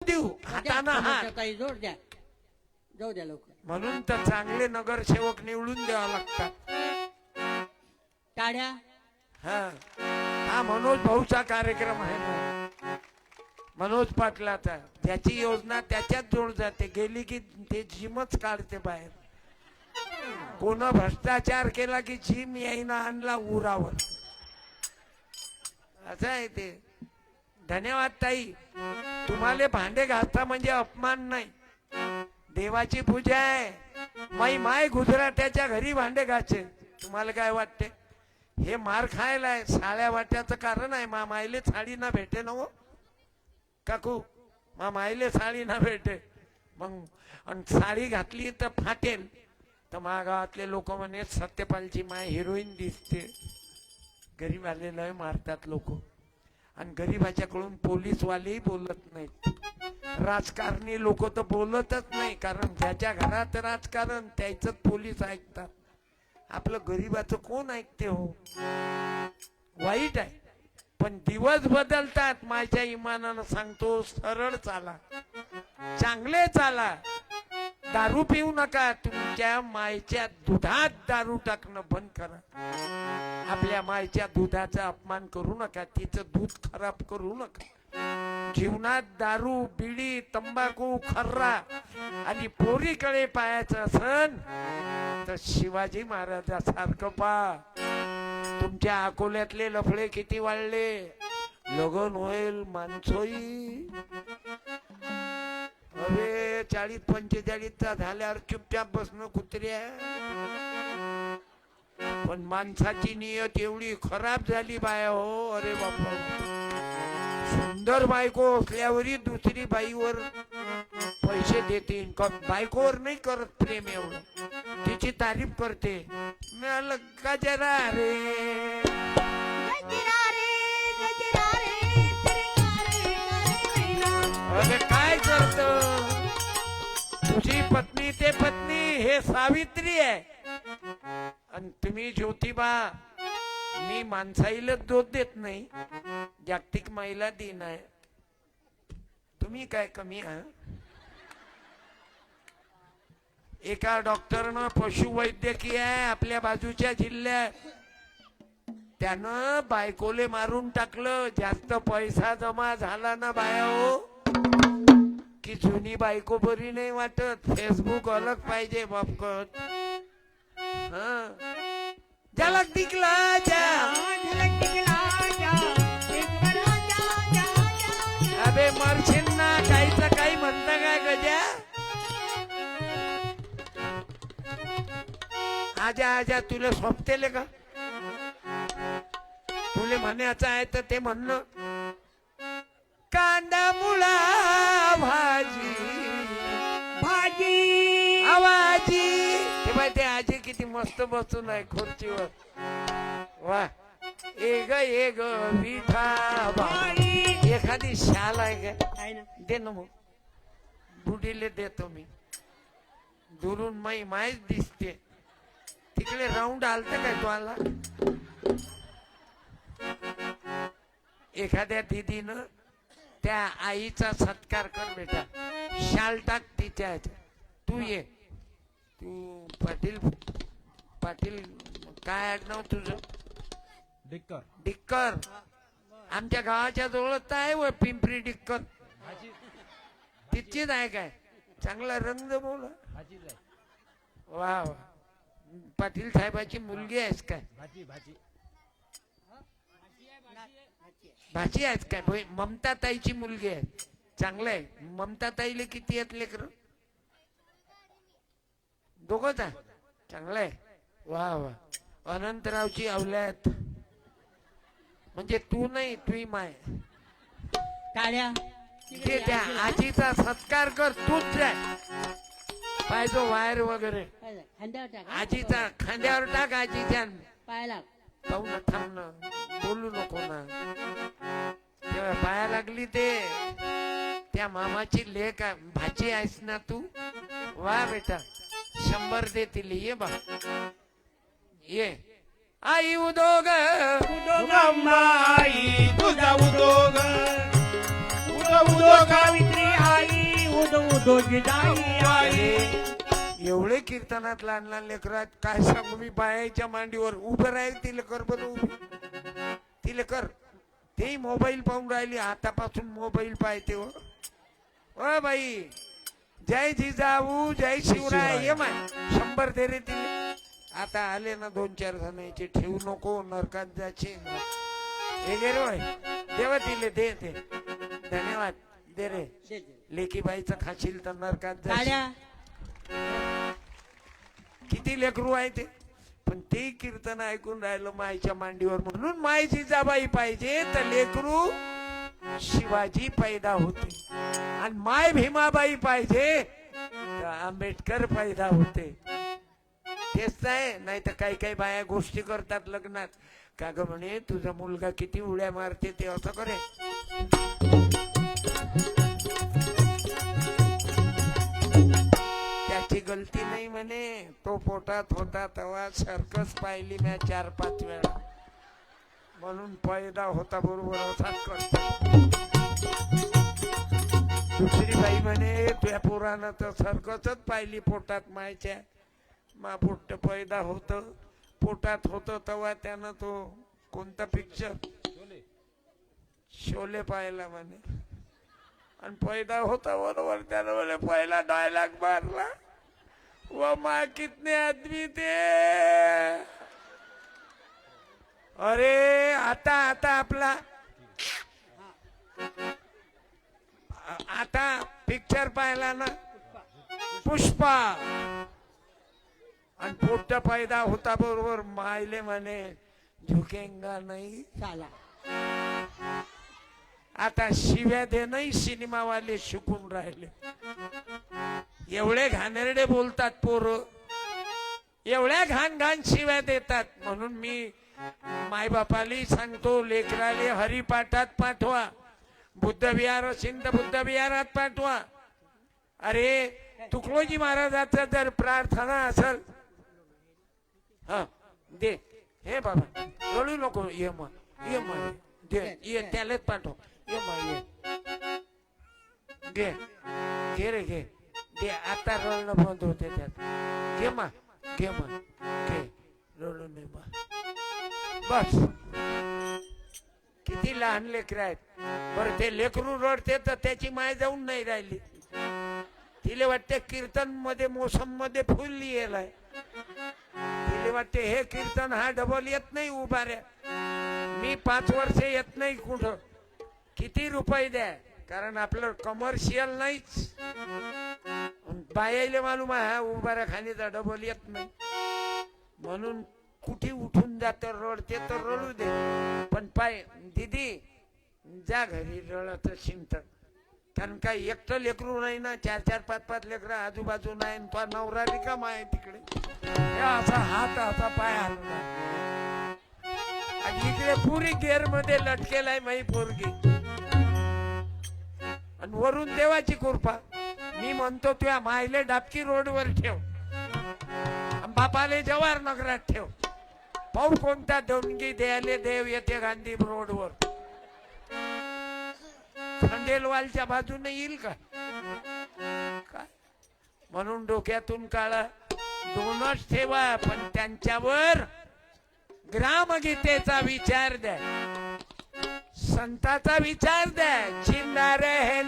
देऊ. हाताना हात. ताई जोड द्या. जाऊ द्या लवकर. म्हणून तर चांगले नगरसेवक निवडून द्यावा लागतात. टाळ्या. हा. हा मनोज भाऊचा कार्यक्रम आहे ना मनोज पाटलाचा. त्याची योजना त्याच्यात जोड जाते. गेली की ते जिमच काढते बाहेर. कोण भ्रष्टाचार केला की जिम येईना आणला उरावर. असं आहे ते. धन्यवाद ताई. तुम्हाला भांडे घासता म्हणजे अपमान नाही. देवाची पूजा आहे. माई माय गुजरात्याच्या घरी भांडे घाचे तुम्हाला काय वाटते? हे मार खायला आहे. साड्या वाट्याचं कारण आहे. मा मायले साडी ना भेटे ना हो. काकू मा मायले साडी ना भेटे. मग आणि साडी घातली तर फाटेल. तर मा गावातले लोक म्हणे सत्यपालची माय हिरोईन दिसते. गरीब आलेलं मारतात लोक. आणि गरीबाच्याकडून पोलीसवालेही बोलत नाहीत. राजकारणी लोक तर बोलतच नाही कारण ज्याच्या घरात राजकारण त्याच पोलीस ऐकतात. आपलं गरीबाचं कोण ऐकते हो? वाईट आहे. पण दिवस बदलतात. माझ्या इमानानं सांगतो सरळ चाला. चांगले चाला. दारू पिऊ नका. तुमच्या मायच्या दुधात दारू टाकणं बंद करा. आपल्या मायच्या दुधाचा अपमान करू नका. तिचं दूध खराब करू नका. जीवनात दारू बिडी तंबाखू खर्रा आणि पोरीकडे पायाचं सण तर शिवाजी महाराजासारखं पा. तुमच्या अकोल्यातले लफडे किती वाढले? लगन होईल माणसोई चाळीस पंचेचाळीसचा झाल्यावर चुपचाप बसणं कुत्र्या पण माणसाची नियत एवढी खराब झाली बाया हो अरे बापा. सुंदर बायको असल्यावरही दुसरी बाईवर पैसे देते का बायकोवर नाही करत प्रेम एवढं. तिची तारीफ करते. मिळालं का जरा रे अरे पत्नी ते पत्नी हे सावित्री आहे. आणि तुम्ही ज्योतिबा मी माणसाईला दोष देत नाही जागतिक महिला दिन आहे. तुम्ही काय कमी आहात एका डॉक्टरनं पशुवैद्यकीय आपल्या बाजूच्या जिल्ह्यात. त्यानं बायकोले मारून टाकलं जास्त पैसा जमा झाला ना बाया हो. की जुनी बायको बरी नाही वाटत. फेसबुक अलग पाहिजे बापकत हं. झलक दिखला जा. अबे मरशील ना काहीच काही म्हणता का गजा आजा आजा तुला सोपतेले का? तुले म्हणायचं आहे तर ते म्हणणं. कांदा मुळा. भाजी. भाजी. आवाजी. ते बाय ते आजी किती मस्त बसून आहे खुर्चीवर. वा. ए ग ए ग विठा बाई. एखादी शाल आहे का दे ना मग. बुडीले देतो मी. दुरून माई माहीच दिसते. तिकडे राऊंड आलत काय तो आला एखाद्या दिदीनं त्या आईचा सत्कार कर बेटा. शाल टाक तिच्या. तू ये. तू पाटील पाटील काय आडनाव तुझं? डिक्कर. डिक्कर. आमच्या गावाच्या जवळच तर आहे व पिंपरी डिक्कर. तिथचीच आहे काय? चांगला रंग बोला. वा पाटील साहेबाची मुलगी आहेस काय? भाजी भाजी भाची आहेस काय? होय, ममता ताईची मुलगी आहे. चांगलं आहे. ममता ताईले किती आहेत लेकर? दोघच आहे चांगलं आहे. वा वा. अनंतरावची अवल्यात म्हणजे तू नाही तुही माय. टाळ्या ते त्या आजीचा सत्कार कर. तूच जाय पाहिजो वायर वगैरे. आजीचा खांद्यावर टाक आजीच्या. पायाला पाहू ना थांब ना. बोलू नको ना. पाया लागली ते. त्या मामाची लेख. भाची आहेस ना तू? वा बेटा. शंभर देतील ये बा. ये. आई उदोग. माई तुझा उदोग. उदो उदो सावित्री आई. जाई आई. एवढे कीर्तनात लहान लहान लेकरात काय सांगू? मी बायाच्या मांडीवर उभं राहील तिला कर बरं उभी. तिला कर. ते मोबाईल पाहून राहिली आतापासून मोबाईल पाहते हो. ओ बाई जय जिजाऊ जय शिवराय ये माय शंभर दे रे तिले आता आले ना दोन चार जण याचे ठेवू नको नरकात जाचे. हे गे रे देवा दिले दे दे. धन्यवाद. दे रे. लेकी बाईचं खाशील तर नरकात काळ्या किती लेकरू आहे ते? पण ते कीर्तन ऐकून राहिलं मायच्या मांडीवर म्हणून मायची जाबाई पाहिजे तर लेकरू शिवाजी पैदा होते. आणि माय भीमाबाई पाहिजे तर आंबेडकर पैदा होते. तेच नाही नाही तर काही काही बाया गोष्टी करतात लग्नात. का ग म्हणे तुझा मुलगा किती उड्या मारते ते असं करे. त्याची नाही म्हणे तो पोटात होता तेव्हा सर्कस पाहिली म्या चार पाच वेळा. म्हणून पैदा होता बरोबर असाच दुसरी बाई म्हणे तुझ्या पुरानं तर सर्कसच पाहिली पोटात मायच्या. मा पोट पैदा होत. पोटात होत तेव्हा त्यानं तो कोणता पिक्चर शोले पाहिला म्हणे. आणि पैदा होता बरोबर त्यानं म्हणे पहिला डायलॉग मारला. वो माँ कितने आदमी थे? अरे आता आता आपला आता पिक्चर पाहिला ना? पुष्पा. आणि पोट पैदा होता बरोबर मायले म्हणे झुकेंगा नाही. चाला आता शिव्या देणंही सिनेमावाले शिकून राहिले. एवढे घाणेरडे बोलतात पोर. एवढ्या घाण घाण शिव्या देतात. म्हणून मी मायबापाली सांगतो लेकराले हरिपाठात पाठवा. बुद्धविहार सिंध बुद्धविहारात पाठवा. अरे तुकडोजी महाराजाचा जर प्रार्थना असेल हा दे. हे बाबा रडू नको ये मग ये मग दे ये त्यालाच पाठव. ये मग ये. घे घे रे घे ते आता रडणं बंद होते त्यात. घे मा घे मा घे. रडू नये मा. बस. किती लहान लेकर आहेत. बरं ते लेकरू रडते तर त्याची माय जाऊन नाही राहिली. तिले वाटते कीर्तनमध्ये मोसममध्ये फुल येलाय तिले वाटते हे कीर्तन हा डबल येत नाही उभाऱ्या मी पाच वर्ष येत नाही कुठं. किती रुपये द्या. कारण आपलं कमर्शियल नाहीच. बायाले मालूम आहे हा उभाऱ्या खाणीचा डबल येत नाही. म्हणून कुठे उठून जात रडते तर रडू दे. पण पाय दिदी जा घरी रडत शिंत. कारण काय एकटं लेकरू नाही ना चार चार पाच पाच लेकरं आजूबाजू नाही आणि तो नवरा रिकामा आहे तिकडे. असा हात असा पाय हलवला आणि इकडे पुरी गेअरमध्ये लटकेलाय माही पोरगी. आणि वरून देवाची कृपा. मी म्हणतो तुझ्या मायले डाबकी रोडवर ठेव. बापाले जवाहर नगरात ठेव. पाऊ कोणता दोनगी द्यायले देव येते गांधी रोडवर. खंडेलवालच्या बाजूने येईल का? म्हणून डोक्यातून काळा दोनच ठेवा पण त्यांच्यावर ग्रामगीतेचा विचार द्या. संताचा विचार द्या. जिंदा हे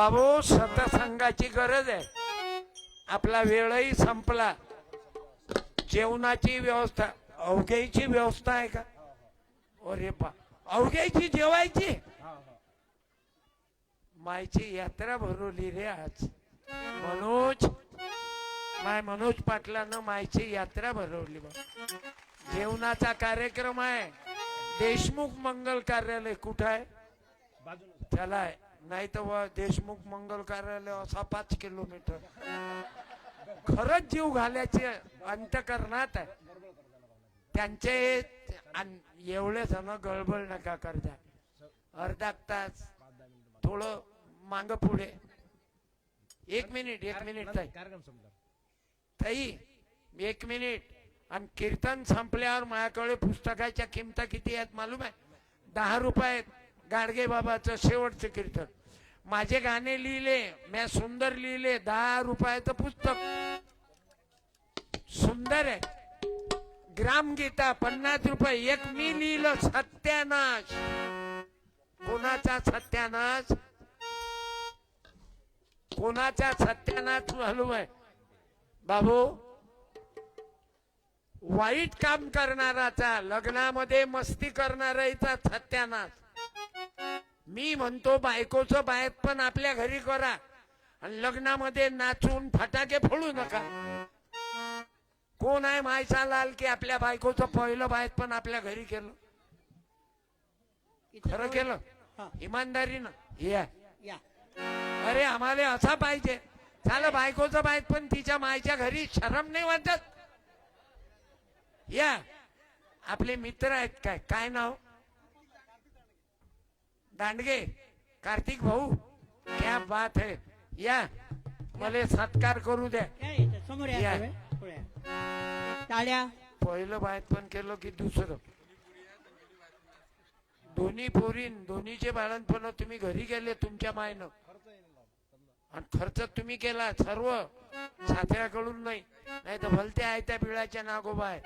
बाबू सतसंगाची गरज आहे. आपला वेळही संपला. जेवणाची व्यवस्था अवघ्याची व्यवस्था आहे का? अरे पा अवघ्याची जेवायची? मायची यात्रा भरवली रे आज. मनोज माय मनोज पाटलानं मायची यात्रा भरवली बा. जेवणाचा कार्यक्रम आहे. देशमुख मंगल कार्यालय कुठं आहे? त्याला आहे. नाही तर व देशमुख मंगल कार्यालय असा पाच किलोमीटर. खरंच जीव घालायचे अंतकरणात आहे. त्यांचे एवढे जण गळबळ नका करता. अर्धा तास थोडं मांग पुढे. एक मिनिट एक मिनिट ताई. एक मिनिट. आणि कीर्तन संपल्यावर माझ्याकडे पुस्तकाच्या किमता किती आहेत मालूम आहे? दहा रुपये आहेत. गाडगे बाबाचं शेवटचं कीर्तन. माझे गाणे लिहिले मी सुंदर लिहिले दहा रुपयाचं पुस्तक. सुंदर आहे. ग्रामगीता पन्नास रुपये. एक मी लिहिलं सत्यानाश. कोणाचा सत्यानाश? कोणाचा सत्यानाश घालू आहे बाबू वाईट काम करणाराचा लग्नामध्ये मस्ती करणाऱ्याचा सत्यानाश. मी म्हणतो बायकोचं बायत पण आपल्या घरी करा. आणि लग्नामध्ये नाचून फटाके फोडू नका. कोण आहे मायचा लाल की आपल्या बायकोचं पहिलं बायत पण आपल्या घरी केलं? खरं केलं? हा. इमानदारीनं? या या. अरे आम्हाला असा पाहिजे. झालं बायकोचं बायत पण तिच्या मायच्या घरी शरम नाही वाटत. या. आपले मित्र आहेत काय? काय नाव? दांडगे कार्तिक भाऊ क्या बात है। या मला सत्कार करू द्या। समोर या. टाळ्या. पहिलं बायत पण केलं की दुसरं? दोन्ही पोरीन दोन्हीचे बाळणपण तुम्ही घरी गेले तुमच्या मायनं. आणि खर्च तुम्ही केला सर्व सासऱ्याकडून नाही. नाही तर भलत्या आहे त्या बिळाच्या नागोबा आहे.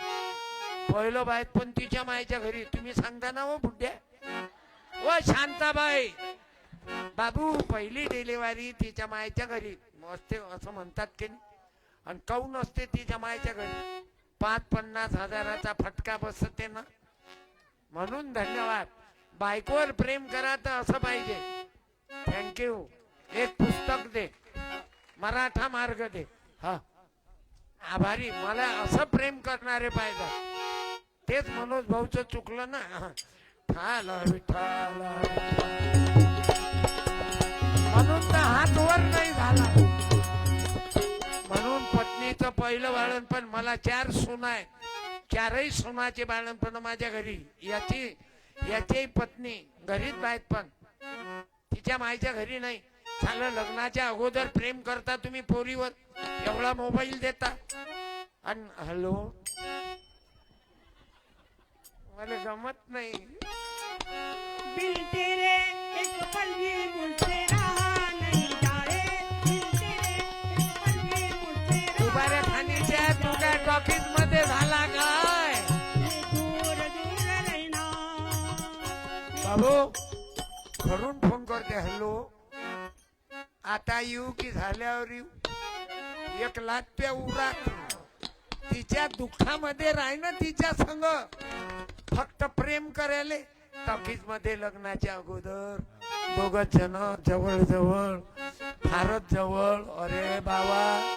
पहिलं बायत पण तिच्या मायच्या घरी. तुम्ही सांगता ना हो बुड्या? ओ शांताबाई. बाबू पहिली डिलिव्हरी तिच्या मायच्या घरी. असते असं म्हणतात की नाही? आणि काऊन असते तिच्या मायच्या घरी? पाच पन्नास हजाराचा फटका बसते ना? म्हणून धन्यवाद. बायकोवर प्रेम करा तर असं पाहिजे. थँक्यू एक पुस्तक दे. मराठा मार्ग दे. हा. आभारी. मला असं प्रेम करणारे पाहिजे. तेच मनोज भाऊचं चुकलं ना? हा. ठाल म्हणून तर हात वर नाही झाला. म्हणून पत्नीचं पहिलं बाळणपण मला चार सुना आहे चारही सुनाचे बाळणपण माझ्या घरी. याची याची पत्नी घरीच नाहीत पण. तिच्या माईच्या घरी नाही. झालं लग्नाच्या अगोदर प्रेम करता तुम्ही पोरीवर. एवढा मोबाईल देता. आणि हॅलो? मला गमत नाही. एक रहा जाए एक रहा खाणीच्या टॉकीजमध्ये झाला काय? दूर दूर रहना. बाबू घरून फोन करते हॅलो. आता येऊ की झाल्यावर येऊ? एक लाटप्या उरात तिच्या दुःखामध्ये राह ना तिच्या संग. फक्त प्रेम करायले? टॉकीजमध्ये लग्नाच्या अगोदर दोघ जण जवळ जवळ फारच जवळ. अरे बाबा.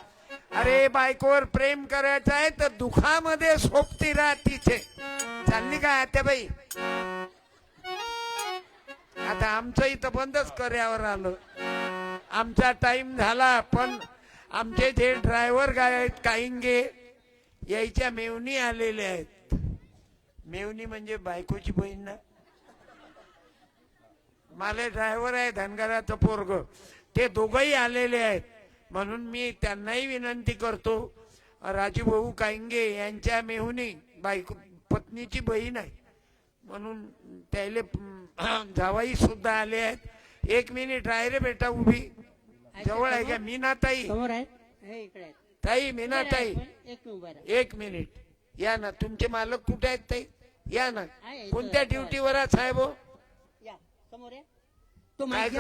अरे बायकोवर प्रेम करायचं आहे तर दुखामध्ये सोपती राह तिचे चालली काय त्या बाई? आता आमचं इथं बंदच करावर आलं. आमचा टाइम झाला पण आमचे जे ड्रायव्हर गाय आहेत काहींगे यायच्या मेवणी आलेले आहेत. मेवणी म्हणजे बायकोची बहीण ना? मला ड्रायव्हर आहे धनगराचं पोरग. ते दोघही आलेले आहेत. म्हणून मी त्यांनाही विनंती करतो राजूभाऊ कांगे यांच्या मेहुनी बायको पत्नीची बहीण आहे. म्हणून त्याले जावाई सुद्धा आले आहेत. एक मिनिट आहे रे बेटा उभी. जवळ आहे का? मीनाताई. ताई मीनाताई. एक मिनिट. या ना तुमचे मालक कुठे आहेत ताई? या ना कोणत्या. ड्युटीवर आहे साहेब हो? या समोर या तो काय माहिती